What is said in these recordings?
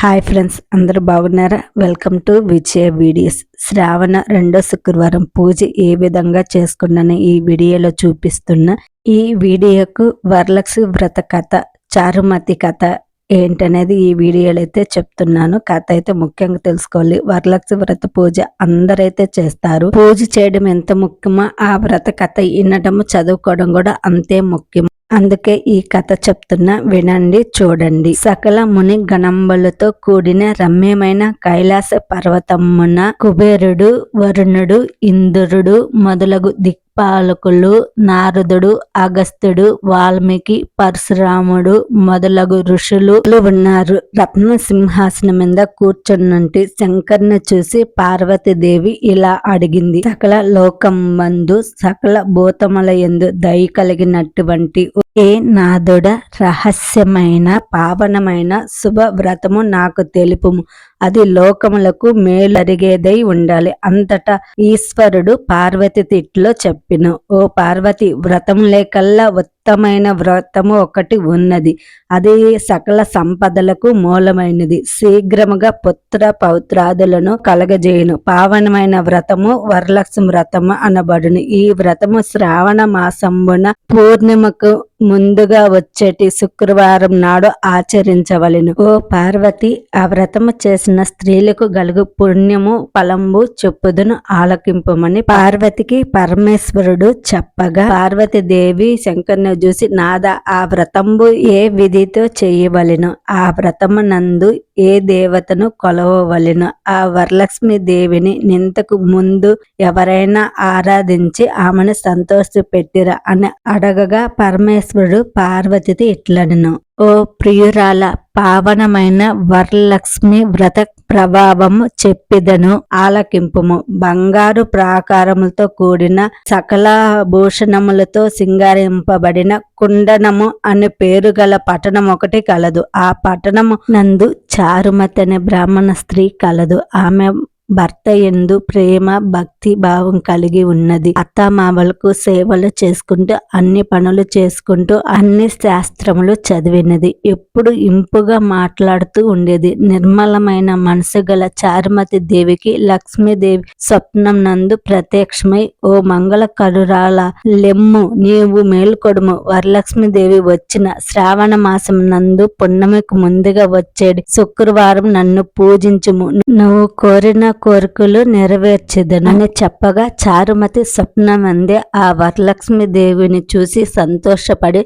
Hi friends అందరూ బాగున్నారా? Welcome to Vijaya videos. శ్రావణ రెండో శుక్రవారం పూజ ఏ విధంగా చేసుకున్నాను ఈ వీడియోలో చూపిస్తున్న ఈ వీడియోకు వరలక్ష్మి వ్రత కథ చారుమతి కథ ఏంటనేది ఈ వీడియోలో అయితే చెప్తున్నాను. కథ అయితే ముఖ్యంగా తెలుసుకోవాలి. వరలక్ష్మి వ్రత పూజ అందరైతే చేస్తారు. పూజ చేయడం ఎంత ముఖ్యమో ఆ వ్రత కథ వినడము చదువుకోవడం కూడా అంతే ముఖ్యం అందుకే ఈ కథ చెప్తున్నా వినండి చూడండి. సకల ముని గణంబలతో కూడిన రమ్యమైన కైలాస పర్వతమున కుబేరుడు వరుణుడు ఇంద్రుడు మొదలగు దిక్ పాలకులు నారదుడు అగస్త్యుడు వాల్మీకి పరశురాముడు మొదలగు ఋషులు ఉన్నారు. రత్న సింహాసనం మీద కూర్చున్నట్టు శంకర్ని చూసి పార్వతీదేవి ఇలా అడిగింది. సకల లోకం మందు సకల భూతముల ఎందు దయ కలిగినటువంటి ఏ నాదుడ రహస్యమైన పావనమైన శుభ వ్రతము నాకు తెలుపుము. అది లోకములకు మేలరిగేదై ఉండాలి. అంతటా ఈశ్వరుడు పార్వతి తిట్లో చెప్పిన ఓ పార్వతి వ్రతం లేకల్లా ఉత్తమైన వ్రతము ఒకటి ఉన్నది. అది సకల సంపదలకు మూలమైనది. శీఘ్రముగా పుత్ర పౌత్రాదులను కలగజేయును. పావనమైన వ్రతము వరలక్ష్మి వ్రతము అనబడును. ఈ వ్రతము శ్రావణ మాసంబున పూర్ణిమకు ముందుగా వచ్చేటి శుక్రవారం నాడు ఆచరించవలెను. ఓ పార్వతి ఆ వ్రతము చేసిన స్త్రీలకు గలుగు పుణ్యము ఫలంబు చెప్పుదును ఆలకింపమని పార్వతికి పరమేశ్వరుడు చెప్పగా పార్వతి దేవి శంకర్ని చూసి నాద ఆ వ్రతంబు ఏ విధితో చేయవలెను? ఆ వ్రతము నందు ఏ దేవతను కొలవవలెను? ఆ వరలక్ష్మి దేవిని నింతకు ముందు ఎవరైనా ఆరాధించి ఆమెను సంతోష పెట్టిరా అని అడగగా పరమేశ్వరుడు పార్వతితో ఇట్లనెను. ఓ ప్రియురాల పావనమైన వరలక్ష్మి వ్రత ప్రభావము చెప్పిదను ఆలకింపుము. బంగారు ప్రాకారములతో కూడిన సకల భూషణములతో సింగారింపబడిన కుండనము అనే పేరు గల పట్టణం ఒకటి కలదు. ఆ పట్టణము నందు చారుమతి అనే బ్రాహ్మణ స్త్రీ కలదు. ఆమె భర్త ఎందు ప్రేమ భక్తి భావం కలిగి ఉన్నది. అత్తమామలకు సేవలు చేసుకుంటూ అన్ని పనులు చేసుకుంటూ అన్ని శాస్త్రములు చదివినది. ఎప్పుడు ఇంపుగా మాట్లాడుతూ ఉండేది. నిర్మలమైన మనసు గల చారుమతి దేవికి లక్ష్మీదేవి స్వప్నం నందు ప్రత్యక్షమై ఓ మంగళ కరురాల లెమ్ము నీవు మేలుకొడుము. వరలక్ష్మీదేవి వచ్చిన శ్రావణ మాసం నందు పున్నమికి ముందుగా వచ్చేది శుక్రవారం నన్ను పూజించుము. నువ్వు కోరిన కోరికలు నెరవేర్చేదను అని చెప్పగా చారుమతి స్వప్నమందే ఆ వరలక్ష్మి దేవిని చూసి సంతోషపడి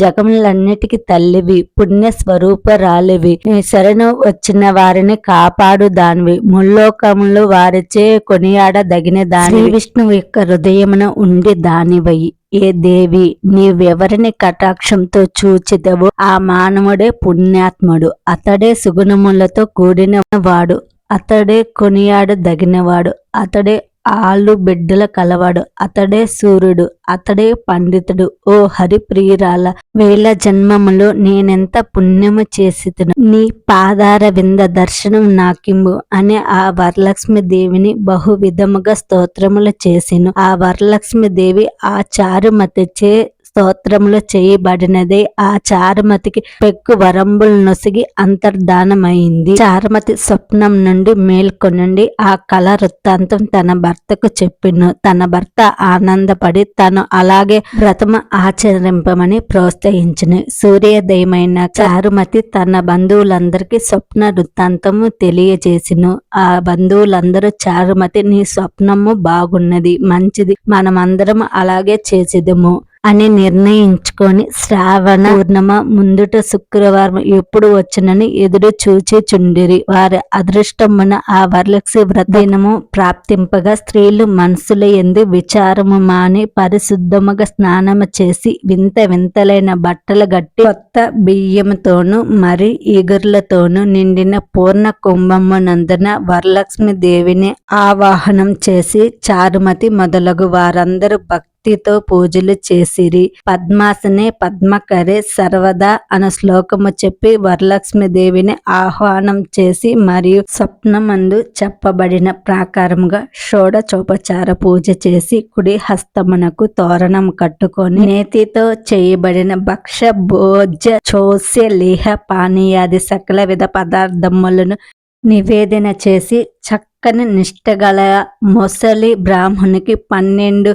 జగములన్నిటికీ తల్లివి పుణ్య స్వరూపరాలివి. శరణు వచ్చిన వారిని కాపాడు దానివి. ముల్లోకములు వారిచే కొనియాడదగిన దాని విష్ణువు యొక్క హృదయమున ఉండి దానివై. ఏ దేవి నీవెవరిని కటాక్షంతో చూచితవో ఆ మానవుడే పుణ్యాత్ముడు. అతడే సుగుణములతో కూడిన వాడు అతడే కొనియాడదగినవాడు అతడే ఆళ్ళు బిడ్డల కలవాడు అతడే సూర్యుడు అతడే పండితుడు. ఓ హరిప్రియురాల వేల జన్మములో నేనెంత పుణ్యము చేసితును? నీ పాదార వింద దర్శనం నాకింబు అని ఆ వరలక్ష్మి దేవిని బహు విధముగా స్తోత్రములు చేసిను. ఆ వరలక్ష్మి దేవి ఆ చారుమతిచే స్తోత్రములు చేయబడినదే. ఆ చారుమతికి పెక్కు వరంబులు నొసిగి అంతర్ధానమైంది. చారుమతి స్వప్నం నుండి మేల్కొనండి. ఆ కళ వృత్తాంతం తన భర్తకు చెప్పిను. తన భర్త ఆనందపడి తను అలాగే వ్రతము ఆచరింపమని ప్రోత్సహించును. సూర్యోదయమైన చారుమతి తన బంధువులందరికీ స్వప్న వృత్తాంతము తెలియజేసిను. ఆ బంధువులందరూ చారుమతి నీ స్వప్నము బాగున్నది మంచిది మనమందరం అలాగే చేసేదము. అని నిర్ణయించుకొని శ్రావణ పూర్ణమ ముందుట శుక్రవారం ఎప్పుడు వచ్చునని ఎదురు చూచి చుండిరి. వారి అదృష్టమున ఆ వరలక్ష్మి వ్రతదినము ప్రాప్తింపగా స్త్రీలు మనసుల ఎందు విచారము మాని పరిశుద్ధముగా స్నానము చేసి వింత వింతలైన బట్టలు గట్టి కొత్త బియ్యముతోను మరి ఈగుర్లతోనూ నిండిన పూర్ణ కుంభమునందున వరలక్ష్మి దేవిని ఆవాహనం చేసి చారుమతి మొదలగు వారందరూ భక్తి భక్తితో పూజలు చేసిరి. పద్మాసనే పద్మకరే సర్వదా అను శ్లోకము చెప్పి వరలక్ష్మి దేవిని ఆహ్వానం చేసి మరియు స్వప్నమందు చెప్పబడిన ప్రాకారముగా షోడచోపచార పూజ చేసి కుడి హస్తమునకు తోరణం కట్టుకొని నేతితో చేయబడిన భక్ష భోజ్య చోస్య లేహ పానీయాది సకల విధ పదార్థములను నివేదన చేసి చక్కని నిష్టగల మొసలి బ్రాహ్మణునికి పన్నెండు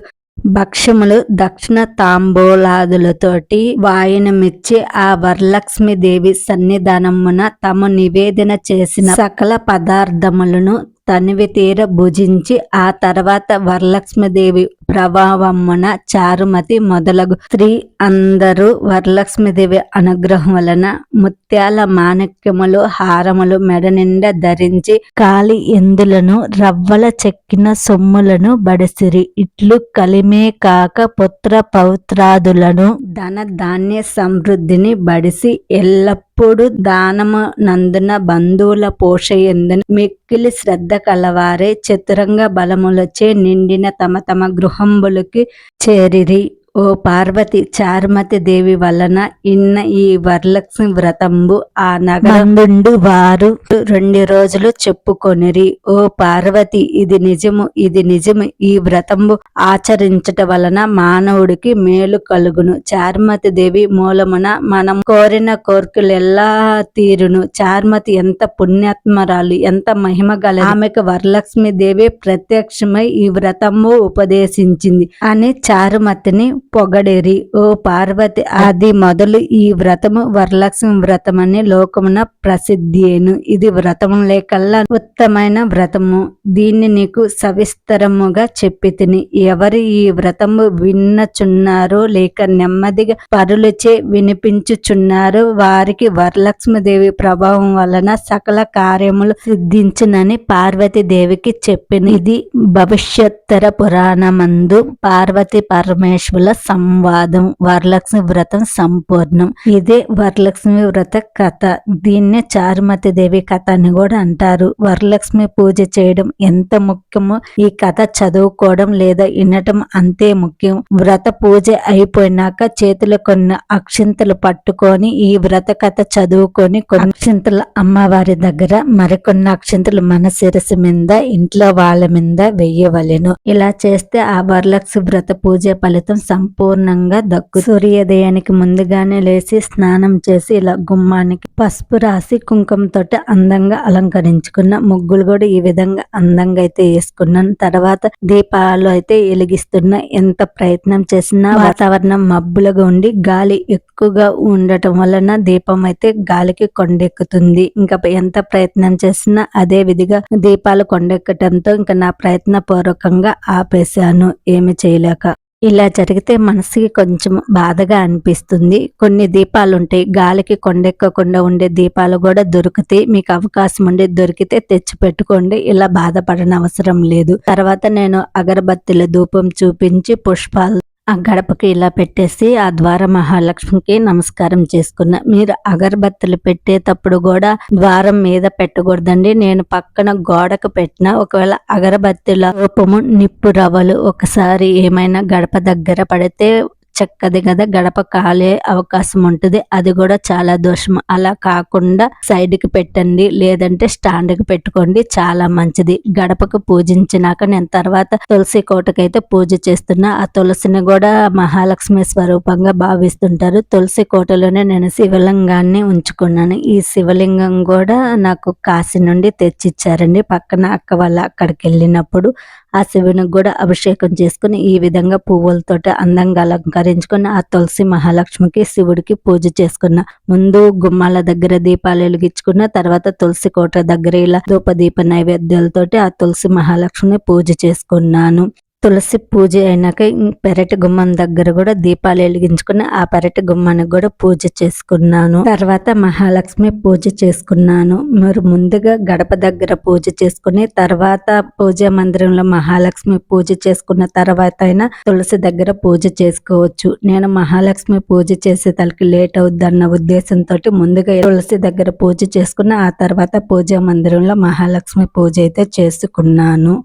భక్ష్యములు దక్షిణ తాంబూలాదులతోటి వాయనమిచ్చి ఆ వరలక్ష్మి దేవి సన్నిధానమున తమ నివేదన చేసిన సకల పదార్థములను తనివి తీర భుజించి ఆ తర్వాత వరలక్ష్మీదేవి ప్రభావమున చారుమతి మొదలగు స్త్రీ అందరూ వరలక్ష్మీదేవి అనుగ్రహం వలన ముత్యాల మాణిక్యములు హారములు మెడ నిండా ధరించి కాలి ఎందులను రవ్వల చెక్కిన సొమ్ములను బడిసిరి. ఇట్లు కలిమే కాక పుత్ర పౌత్రాదులను ధన ధాన్య సమృద్ధిని బడిసి ఎల్లప్పుడూ దానము నందున బంధువుల పోషయందున మిక్కిలి శ్రద్ధ కలవారే చతురంగ బలములచే నిండిన తమ తమ గృహ அம்பலுக்கு சேரிரி. ఓ పార్వతి చారుమతి దేవి వలన ఇన్న ఈ వరలక్ష్మి వ్రతంబు ఆ నగరండు వారు రెండు రోజులు చెప్పుకొనిరి. ఓ పార్వతి ఇది నిజము ఇది నిజము. ఈ వ్రతంబు ఆచరించట వలన మానవుడికి మేలు కలుగును. చారుమతి దేవి మూలమున మనం కోరిన కోరికలెల్లా తీరును. చారుమతి ఎంత పుణ్యాత్మరాలు ఎంత మహిమ గల ఆమెకు వరలక్ష్మి దేవి ప్రత్యక్షమై ఈ వ్రతము ఉపదేశించింది అని చారుమతిని పొగడేరి. ఓ పార్వతి అది మొదలు ఈ వ్రతము వరలక్ష్మి వ్రతమని లోకమున ప్రసిద్ధియేను ఇది వ్రతము లేకల్లా ఉత్తమైన వ్రతము. దీన్ని నీకు సవిస్తరముగా చెప్పి తిని ఎవరు ఈ వ్రతము విన్నచున్నారో లేక నెమ్మదిగా పరులచే వినిపించుచున్నారో వారికి వరలక్ష్మీదేవి ప్రభావం వలన సకల కార్యములు సిద్ధించునని పార్వతి దేవికి చెప్పిన ఇది భవిష్యత్తర పురాణమందు పార్వతి పరమేశ్వరుల సంవాదం వరలక్ష్మి వ్రతం సంపూర్ణం. ఇదే వరలక్ష్మి వ్రత కథ. దీన్నే చారుమతి దేవి కథ అని కూడా అంటారు. వరలక్ష్మి పూజ చేయడం ఎంత ముఖ్యమో ఈ కథ చదువుకోవడం లేదా వినటం అంతే ముఖ్యం. వ్రత పూజ అయిపోయినాక చేతిలో కొన్ని అక్షింతలు పట్టుకొని ఈ వ్రత కథ చదువుకొని కొన్ని అక్షింతలు అమ్మవారి దగ్గర మరికొన్ని అక్షింతలు మన శిరస్సు మీద ఇంట్లో వాళ్ళ మీద వెయ్యవలెను ఇలా చేస్తే ఆ వరలక్ష్మి వ్రత పూజ ఫలితం సంపూర్ణంగా దక్కు సూర్యోదయానికి ముందుగానే లేచి స్నానం చేసి ఇలా గుమ్మానికి పసుపు రాసి కుంకుమతోటి అందంగా అలంకరించుకున్న ముగ్గులు కూడా ఈ విధంగా అందంగా అయితే వేసుకున్నాను. తర్వాత దీపాలు అయితే వెలిగిస్తున్న ఎంత ప్రయత్నం చేసినా వాతావరణం మబ్బులుగా ఉండి గాలి ఎక్కువగా ఉండటం వలన దీపం అయితే గాలికి కొండెక్కుతుంది. ఇంకా ఎంత ప్రయత్నం చేసినా అదే విధిగా దీపాలు కొండెక్కటంతో ఇంకా నా ప్రయత్న పూర్వకంగా ఆపేశాను. ఏమి చేయలేక. ఇలా జరిగితే మనసుకి కొంచెం బాధగా అనిపిస్తుంది. కొన్ని దీపాలు ఉంటాయి గాలికి కొండెక్కకుండా ఉండే దీపాలు కూడా దొరుకుతాయి మీకు అవకాశం ఉండి దొరికితే తెచ్చి పెట్టుకోండి ఇలా బాధపడనవసరం లేదు. తర్వాత నేను అగరబత్తిల ధూపం చూపించి పుష్పాలు ఆ గడపకి ఇలా పెట్టేసి ఆ ద్వార మహాలక్ష్మికి నమస్కారం చేసుకున్నా. మీరు అగరబత్తులు పెట్టేటప్పుడు కూడా ద్వారం మీద పెట్టకూడదండి. నేను పక్కన గోడకు పెట్టిన ఒకవేళ అగరబత్తుల రూపము నిప్పు రవ్వలు ఒకసారి ఏమైనా గడప దగ్గర పడితే చక్కది కదా గడప కాలే అవకాశం ఉంటుంది. అది కూడా చాలా దోషం. అలా కాకుండా సైడ్కి పెట్టండి లేదంటే స్టాండ్కి పెట్టుకోండి చాలా మంచిది. గడపకు పూజించినాక నేను తర్వాత తులసి కోటకైతే పూజ చేస్తున్నా. ఆ తులసిని కూడా మహాలక్ష్మి స్వరూపంగా భావిస్తుంటారు. తులసి కోటలోనే నేను శివలింగాన్ని ఉంచుకున్నాను. ఈ శివలింగం కూడా నాకు కాశీ నుండి తెచ్చిచ్చారండి. పక్కన అక్క వాళ్ళ అక్కడికి వెళ్ళినప్పుడు ఆ శివునికి కూడా అభిషేకం చేసుకుని ఈ విధంగా పువ్వులతోటి అందంగా అలంకరించుకుని ఆ తులసి మహాలక్ష్మికి శివుడికి పూజ చేసుకున్న ముందు గుమ్మాల దగ్గర దీపాలు వెలిగించుకున్న తర్వాత తులసి కోట దగ్గర ఇలా ధూపదీప నైవేద్యాలతోటి ఆ తులసి మహాలక్ష్మిని పూజ చేసుకున్నాను. తులసి పూజ అయినాక పెరటి గుమ్మం దగ్గర కూడా దీపాలు వెలిగించుకుని ఆ పెరటి గుమ్మానికి కూడా పూజ చేసుకున్నాను. తర్వాత మహాలక్ష్మి పూజ చేసుకున్నాను. మరి ముందుగా గడప దగ్గర పూజ చేసుకుని తర్వాత పూజా మందిరంలో మహాలక్ష్మి పూజ చేసుకున్న తర్వాత అయినా తులసి దగ్గర పూజ చేసుకోవచ్చు. నేను మహాలక్ష్మి పూజ చేసే తలకి లేట్ అవుద్దన్న ఉద్దేశంతో ముందుగా తులసి దగ్గర పూజ చేసుకున్న ఆ తర్వాత పూజా మందిరంలో మహాలక్ష్మి పూజ అయితే చేసుకున్నాను.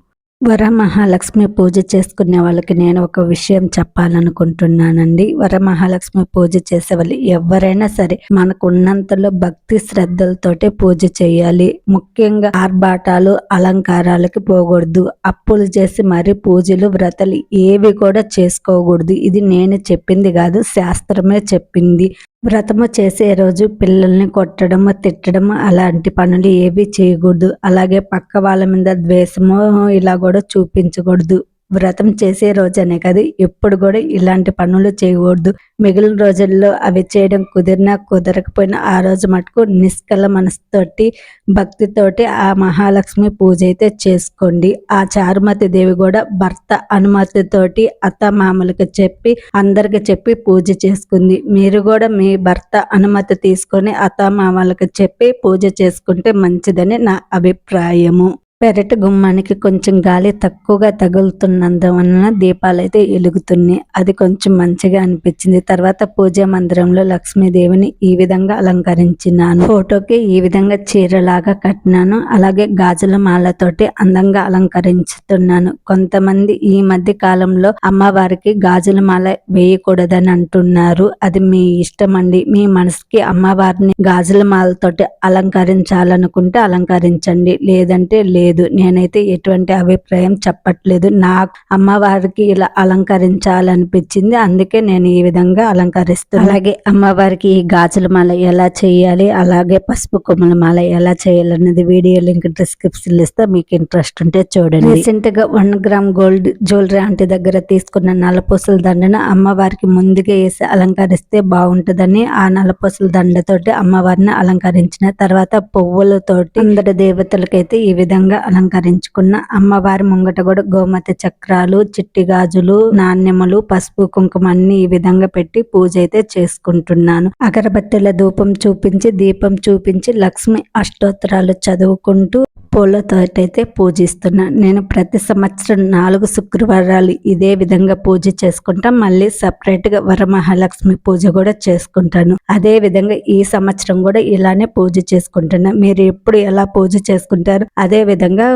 వరమహాలక్ష్మి పూజ చేసుకునే వాళ్ళకి నేను ఒక విషయం చెప్పాలనుకుంటున్నానండి. వరమహాలక్ష్మి పూజ చేసే వాళ్ళు ఎవరైనా సరే మనకు ఉన్నంతలో భక్తి శ్రద్ధలతోటి పూజ చేయాలి. ముఖ్యంగా ఆర్భాటాలు అలంకారాలకి పోకూడదు. అప్పులు చేసి మరి పూజలు వ్రతలు ఏవి కూడా చేసుకోకూడదు. ఇది నేను చెప్పింది కాదు శాస్త్రమే చెప్పింది. వ్రతము చేసే రోజు పిల్లల్ని కొట్టడము తిట్టడము అలాంటి పనులు ఏవి చేయకూడదు. అలాగే పక్క వాళ్ళ మీద ద్వేషము ఇలా కూడా చూపించకూడదు. వ్రతం చేసే రోజనే కదా. ఎప్పుడు కూడా ఇలాంటి పనులు చేయకూడదు మిగిలిన రోజుల్లో అవి చేయడం కుదిరినా కుదరకపోయినా ఆ రోజు మటుకు నిష్కల మనసుతోటి భక్తితోటి ఆ మహాలక్ష్మి పూజ అయితే చేసుకోండి. ఆ చారుమతి దేవి కూడా భర్త అనుమతితోటి అత్త మామలకు చెప్పి అందరికి చెప్పి పూజ చేసుకుంది. మీరు కూడా మీ భర్త అనుమతి తీసుకొని అత్త మామలకు చెప్పి పూజ చేసుకుంటే మంచిదని నా అభిప్రాయము. పెరటి గుమ్మానికి కొంచెం గాలి తక్కువగా తగులుతున్నందువలన దీపాలు అయితే వెలుగుతున్నాయి. అది కొంచెం మంచిగా అనిపించింది. తర్వాత పూజా మందిరంలో లక్ష్మీదేవిని ఈ విధంగా అలంకరించినాను. ఫోటోకి ఈ విధంగా చీరలాగా కట్టినాను. అలాగే గాజుల మాలతోటి అందంగా అలంకరించుతున్నాను. కొంతమంది ఈ మధ్య కాలంలో అమ్మవారికి గాజుల మాల వేయకూడదని అంటున్నారు. అది మీ ఇష్టం అండి మీ మనసుకి అమ్మవారిని గాజుల మాలతోటి అలంకరించాలనుకుంటే అలంకరించండి. లేదంటే లేదు. లేదు. నేనైతే ఎటువంటి అభిప్రాయం చెప్పట్లేదు. నా అమ్మవారికి ఇలా అలంకరించాలనిపించింది. అందుకే నేను ఈ విధంగా అలంకరిస్తాను అలాగే అమ్మవారికి ఈ గాజుల మాల ఎలా చేయాలి అలాగే పసుపు కొమ్మల మాల ఎలా చేయాలన్నది వీడియో లింక్ డిస్క్రిప్షన్ ఇస్తే. మీకు ఇంట్రెస్ట్ ఉంటే చూడండి. రీసెంట్గా one gram gold jewellery aunty దగ్గర తీసుకున్న నలపూసల దండను అమ్మవారికి ముందుగా వేసి అలంకరిస్తే బాగుంటుందని ఆ నలపూసల దండతోటి అమ్మవారిని అలంకరించిన తర్వాత పువ్వులతోటి అందరి దేవతలకైతే ఈ విధంగా అందంగా అలంకరించుకున్న అమ్మవారి ముంగట కూడా గోమత చక్రాలు చిట్టి గాజులు నాణ్యములు పసుపు కుంకుమ అన్ని ఈ విధంగా పెట్టి పూజ అయితే చేసుకుంటున్నాను. అగరబత్తుల ధూపం చూపించి దీపం చూపించి లక్ష్మి అష్టోత్తరాలు చదువుకుంటూ పూలతోటైతే పూజిస్తున్నాను పూజిస్తున్నా. నేను ప్రతి సంవత్సరం నాలుగు శుక్రవారాలు ఇదే విధంగా పూజ చేసుకుంటా. మళ్ళీ సపరేట్గా వరమహాలక్ష్మి పూజ కూడా చేసుకుంటాను. అదే విధంగా ఈ సంవత్సరం కూడా ఇలానే పూజ చేసుకుంటున్నా. మీరు ఎప్పుడు ఎలా పూజ చేసుకుంటారు అదే విధంగా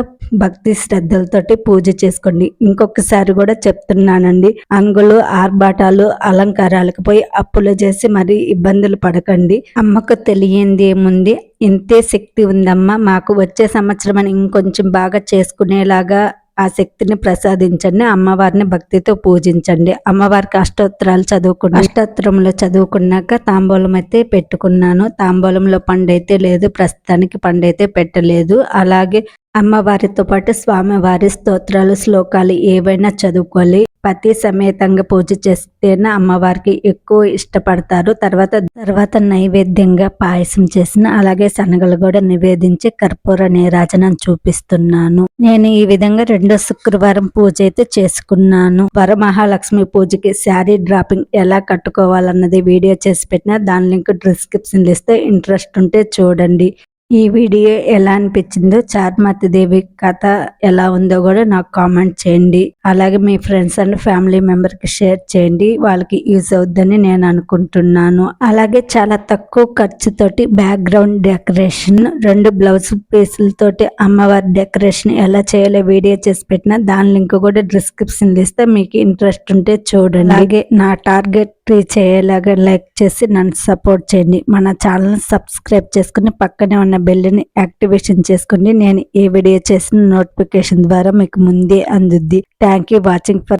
భక్తి శ్రద్ధలతోటి పూజ చేసుకోండి. ఇంకొకసారి కూడా చెప్తున్నానండి. అంగులు ఆర్భాటాలు అలంకారాలకు పోయి అప్పులు చేసి మరి ఇబ్బందులు పడకండి. అమ్మకు తెలియంది ఏముంది? ఇంతే శక్తి ఉందమ్మా. మాకు వచ్చే సంవత్సరం అని ఇంకొంచెం బాగా చేసుకునేలాగా ఆ శక్తిని ప్రసాదించండి. అమ్మవారిని భక్తితో పూజించండి. అమ్మవారికి అష్టోత్తరాలు చదువుకున్న అష్టోత్తరంలో చదువుకున్నాక తాంబూలం అయితే పెట్టుకున్నాను. తాంబూలంలో పండైతే లేదు ప్రస్తుతానికి పండైతే పెట్టలేదు. అలాగే అమ్మవారితో పాటు స్వామివారి స్తోత్రాలు శ్లోకాలు ఏవైనా చదువుకోవాలి. పతి సమేతంగా పూజ చేస్తేనే అమ్మవారికి ఎక్కువ ఇష్టపడతారు. తర్వాత తర్వాత నైవేద్యంగా పాయసం చేసిన అలాగే శనగలు కూడా నివేదించి కర్పూర నీరాజనం చూపిస్తున్నాను. నేను ఈ విధంగా రెండో శుక్రవారం పూజ అయితే చేసుకున్నాను. వరమహాలక్ష్మి పూజకి శారీ డ్రాపింగ్ ఎలా కట్టుకోవాలన్నది వీడియో చేసి పెట్టిన దాని లింక్ డిస్క్రిప్షన్ ఇస్తే ఇంట్రెస్ట్ ఉంటే చూడండి. ఈ వీడియో ఎలా అనిపించిందో చార్మతి దేవి కథ ఎలా ఉందో కూడా నాకు కామెంట్ చేయండి. అలాగే మీ ఫ్రెండ్స్ అండ్ ఫ్యామిలీ మెంబర్కి షేర్ చేయండి. వాళ్ళకి యూజ్ అవుద్దని నేను అనుకుంటున్నాను. అలాగే చాలా తక్కువ ఖర్చుతోటి బ్యాక్గ్రౌండ్ డెకరేషన్ రెండు బ్లౌజ్ పీసులతోటి అమ్మవారి డెకరేషన్ ఎలా చేయాలో వీడియో చేసి పెట్టిన దాని లింక్ కూడా డిస్క్రిప్షన్ ఇస్తే. మీకు ఇంట్రెస్ట్ ఉంటే చూడండి. అలాగే నా టార్గెట్ రీచ్ అయ్యేలాగా లైక్ చేసి నన్ను సపోర్ట్ చేయండి. మన ఛానల్ సబ్స్క్రైబ్ చేసుకుని పక్కనే ఉన్న బెల్ని యాక్టివేషన్ చేసుకుని నేను ఏ వీడియో చేసిన నోటిఫికేషన్ ద్వారా మీకు ముందే అందుద్ది. Thank you watching for